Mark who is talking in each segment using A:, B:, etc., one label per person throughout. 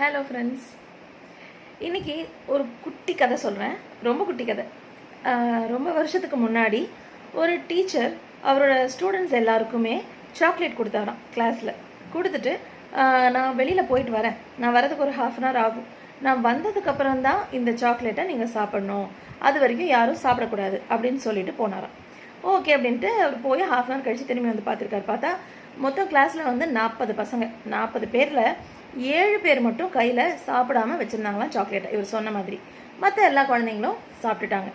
A: Hello friends இன்றைக்கி ஒரு குட்டி கதை சொல்கிறேன் ரொம்ப குட்டி கதை. ரொம்ப வருஷத்துக்கு முன்னாடி ஒரு டீச்சர் அவரோட ஸ்டூடெண்ட்ஸ் எல்லாருக்குமே சாக்லேட் கொடுத்தாராம் கிளாஸில். கொடுத்துட்டு நான் வெளியில் போயிட்டு வரேன். நான் வரதுக்கு ஒரு ஹாஃப் அன் ஹவர் ஆகும். நான் வந்ததுக்கப்புறம் தான் இந்த சாக்லேட்டை நீங்கள் சாப்பிட்ணும். அது வரைக்கும் யாரும் சாப்பிடக்கூடாது அப்படின்னு சொல்லிட்டு போனாராம். ஓகே அப்படின்ட்டு அவர் போய் ஹாஃப் அன் ஹவர் கழிச்சு திரும்பி வந்து பார்த்துருக்காரு. பார்த்தா மொத்தம் கிளாஸில் வந்து நாற்பது பசங்க. நாற்பது பேரில் ஏழு பேர் மட்டும் கையில் சாப்பிடாம வச்சுருந்தாங்களாம் சாக்லேட்டை இவர் சொன்ன மாதிரி. மற்ற எல்லா குழந்தைங்களும் சாப்பிட்டுட்டாங்க.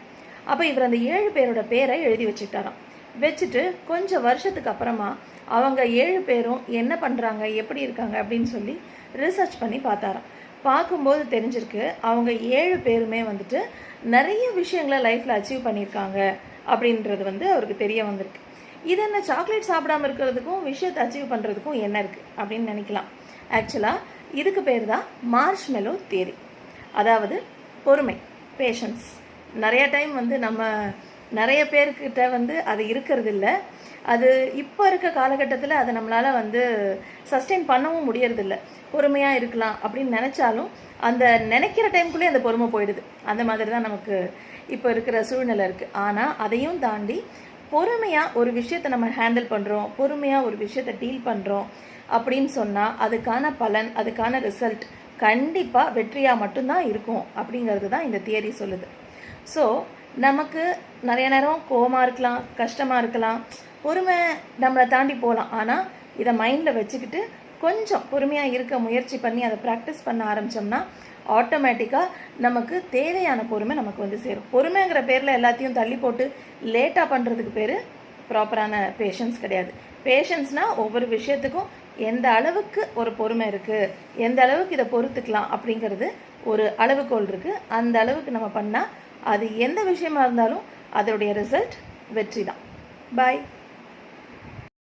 A: அப்போ இவர் அந்த ஏழு பேரோட பேரை எழுதி வச்சுக்கிட்டாராம். வச்சுட்டு கொஞ்சம் வருஷத்துக்கு அப்புறமா அவங்க ஏழு பேரும் என்ன பண்ணுறாங்க எப்படி இருக்காங்க அப்படின்னு சொல்லி ரிசர்ச் பண்ணி பார்த்தாராம். பார்க்கும்போது தெரிஞ்சிருக்கு அவங்க ஏழு பேருமே வந்துட்டு நிறைய விஷயங்களை லைஃப்பில் அச்சீவ் பண்ணியிருக்காங்க அப்படின்றது வந்து அவருக்கு தெரிய வந்திருக்கு. இது என்ன சாக்லேட் சாப்பிடாம இருக்கிறதுக்கும் விஷயத்தை அச்சீவ் பண்ணுறதுக்கும் என்ன இருக்குது அப்படின்னு நினைக்கலாம். ஆக்சுவலாக இதுக்கு பேர் தான் மார்ஷ்மெலோ தேரி அதாவது பொறுமை பேஷன்ஸ் நிறையா டைம் வந்து நம்ம நிறைய பேர்கிட்ட வந்து அது இருக்கிறது இல்லை அது இப்போ இருக்க காலகட்டத்தில் அதை நம்மளால் வந்து சஸ்டெயின் பண்ணவும் முடியறதில்ல. பொறுமையாக இருக்கலாம் அப்படின்னு நினச்சாலும் அந்த நினைக்கிற டைம்குள்ளேயே அந்த பொறுமை போயிடுது. அந்த மாதிரி தான் நமக்கு இப்போ இருக்கிற சூழ்நிலை இருக்குது ஆனால் அதையும் தாண்டி பொறுமையாக ஒரு விஷயத்தை நம்ம ஹேண்டில் பண்ணுறோம் பொறுமையாக ஒரு விஷயத்தை டீல் பண்ணுறோம் அப்படின்னு சொன்னால் அதுக்கான பலன் அதுக்கான ரிசல்ட் கண்டிப்பாக வெற்றியாக மட்டும்தான் இருக்கும் அப்படிங்கிறது தான் இந்த தியரி சொல்லுது. ஸோ நமக்கு நிறைய நேரம் கோவமாக இருக்கலாம் கஷ்டமாக இருக்கலாம். பொறுமை நம்மளை தாண்டி போகலாம். ஆனால் இதை மைண்டில் வச்சுக்கிட்டு கொஞ்சம் பொறுமையாக இருக்க முயற்சி பண்ணி அதை ப்ராக்டிஸ் பண்ண ஆரம்பித்தோம்னா ஆட்டோமேட்டிக்காக நமக்கு தேவையான பொறுமை நமக்கு வந்து சேரும். பொறுமைங்கிற பேரில் எல்லாத்தையும் தள்ளி போட்டு லேட்டாக பண்ணுறதுக்கு பேர் ப்ராப்பரான பேஷன்ஸ் கிடையாது. பேஷன்ஸ்னால் ஒவ்வொரு விஷயத்துக்கும் எந்த அளவுக்கு ஒரு பொறுமை இருக்குது எந்த அளவுக்கு இதை பொறுத்துக்கலாம் அப்படிங்கிறது ஒரு அளவுகோல் இருக்குது அந்த அளவுக்கு நம்ம பண்ணால் அது எந்த விஷயமா இருந்தாலும் அதோடைய ரிசல்ட் வெற்றி தான் பாய்